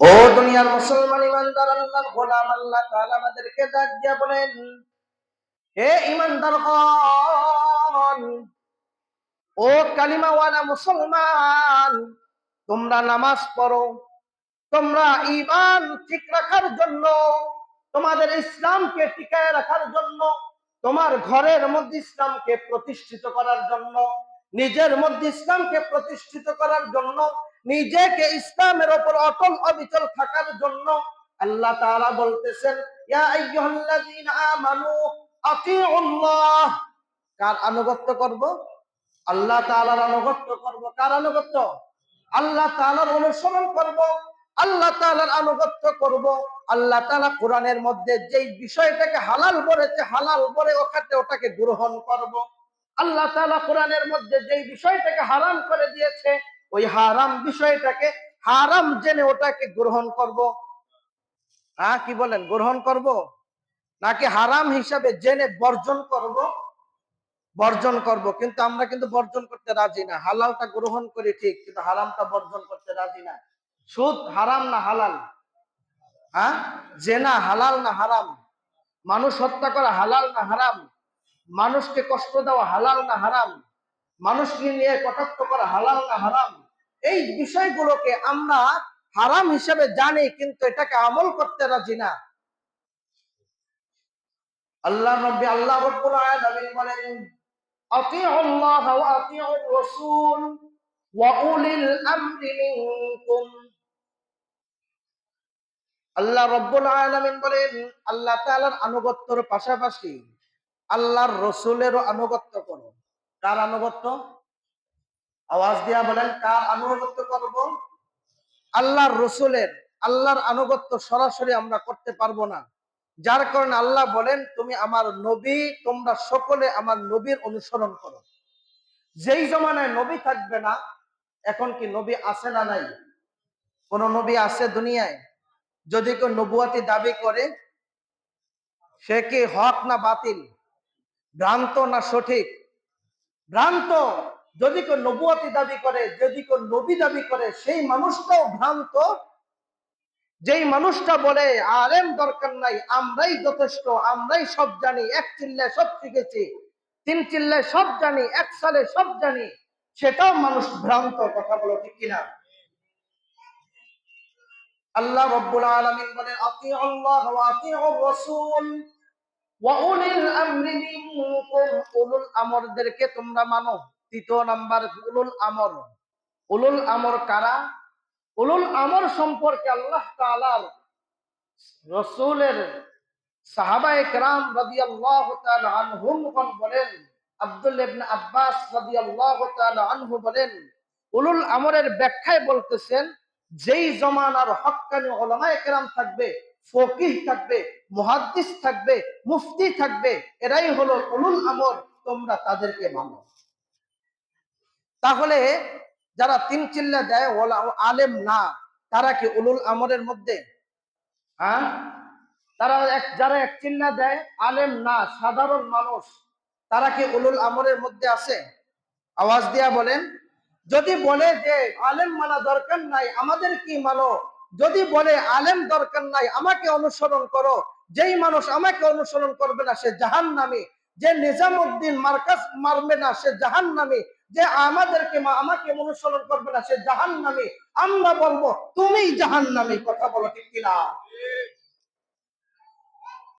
ও দুনিয়ার মুসলমান ইমানদার আল্লাহ গোলাম, আল্লাহ তাআলা আমাদেরকে দিয়া বলেন, হে ইমানদার গণ, ও কালিমাওয়ালা মুসলমান, তোমরা নামাজ পড়ো, তোমরা ঈমান ঠিক রাখার জন্য, তোমাদের ইসলামকে টিকায় রাখার জন্য, তোমার ঘরের মধ্যে ইসলামকে প্রতিষ্ঠিত করার জন্য, নিজের মধ্যে ইসলামকে প্রতিষ্ঠিত করার জন্য নিজেকে ইসলামের ওপর অটল অবিচল থাকার জন্য আল্লাহ তাআলা বলতেছেন কার আনুগত্য করব? আল্লাহ তাআলার আনুগত্য করব। কার আনুগত্য? আল্লাহ তাআলার অনুসরণ করব। আল্লাহ তাআলার আনুগত্য করব। আল্লাহ তাআলা কোরআনের মধ্যে যেই বিষয়টাকে হালাল বলেছে, হালাল বলে ওখানে ওটাকে গ্রহণ করব। আল্লাহ তাআলা কোরআনের মধ্যে যেই বিষয়টাকে হারাম করে দিয়েছে ওই হারাম বিষয়টাকে হারাম জেনে ওটাকে গ্রহণ করব। হ্যাঁ কি বলেন? গ্রহণ করব? নাকি হারাম হিসাবে জেনে বর্জন করব? বর্জন করব। কিন্তু আমরা কিন্তু বর্জন করতে রাজি না। হালালটা গ্রহণ করি ঠিক, কিন্তু হারামটা বর্জন করতে রাজি না। সুদ হারাম না হালাল? হ্যাঁ? জেনা হালাল না হারাম? মানুষ হত্যা করা হালাল না হারাম? মানুষকে কষ্ট দেওয়া হালাল না হারাম? মানুষকে নিয়ে কটাক্ষ করা হালাল না হারাম? এই বিষয়গুলোকে আমরা হারাম হিসেবে জানি, কিন্তু এটাকে আমল করতে রাজি না। আল্লাহ নবী আল্লাহ রব্বুল আলামিন বলেন আল্লাহ ওয়া রাসূল ওয়া উলিল আমরি মিনকুম। আল্লাহ রব্বুল আলামিন বলেন, আল্লাহ তাআলার আনুগত্যের পাশাপাশি আল্লাহর রসুলেরও আনুগত্য করো। কার আনুগত্য? আওয়াজ দিয়া বলেন, কার আনুগত্য করব? আল্লাহর রসুলের, আল্লাহর আনুগত্য সরাসরি আমরা করতে পারব না। যার কারণে আল্লাহ বলেন, তুমি আমার নবী, তোমরা সকলে আমার নবীর অনুসরণ করো। যেই জমানায় নবী থাকবে না, এখন কি নবী আছে না নাই? কোন নবী আছে দুনিয়ায়? যদি কেউ নবুয়াতি দাবি করে, সে কি হক না বাতিল? ভ্রান্ত না সঠিক? ভ্রান্ত। যদি কেউ নবুয়াতি দাবি করে, যদি কেউ নবী দাবি করে, সেই মানুষটাও ভ্রান্ত। যেই মানুষটা বলে, আলেম দরকার নাই, আমরাই যথেষ্ট, আমরাই সব জানি, এক চিল্লায় সব শিখেছি, তিন চিল্লায় সব জানি, এক সালে সব জানি, সেটাও মানুষ ভ্রান্ত, কথা বলো ঠিক কিনা? আল্লাহ রব্বুল আলামিন বলেন আতি আল্লাহ আতিউর রাসূল। ওয়া উলিল আমরি মিনকুম উলুল আমরদেরকে তোমরা মানো তৃতীয় নাম্বার উলুল আমর উলুল আমর কারা উলুল আমর সম্পর্কে আল্লাহ তাআলার রাসূলের রাদিয়াল্লাহু তাআলা আনহুম বলেন আব্দুল্লাহ ইবনে আব্বাস রাদিয়াল্লাহু তাআলা আনহু বলেন উলুল আমরের ব্যাখ্যায় বলতেছেন যেই জমানার হক্কানি ওলামায়ে কেরাম থাকবে ফকিহ থাকবে, মুহাদ্দিস থাকবে, মুফতি থাকবে, এরাই হলো উলুল আমর, তোমরা তাদেরকে মানো। তাহলে যারা তিন চিল্লা দেয়, ওলা আলেম না, তারা কি উলুল আমরের মধ্যে? হ্যাঁ? তারা এক, যারা এক চিল্লা দেয়, আলেম না, সাধারণ মানুষ, তারা কি উলুল আমরের মধ্যে আছে? আওয়াজ দিয়া বলেন। যদি বলে যে, আলেম মানা দরকার নাই, আমাদের কি মানো? যদি বলে আলেম দরকার নাই, আমাকে অনুসরণ করো। যেই মানুষ আমাকে অনুসরণ করবে না, সে জাহান নামে যে নিজামুদ্দিন মার্কাস মারবে না, সে জাহান নামে যে আমাদেরকে আমাকে অনুসরণ করবে না, সে জাহান নামে আমরা বলব তুমি জাহান নামে কথা বলো ঠিক কিনা?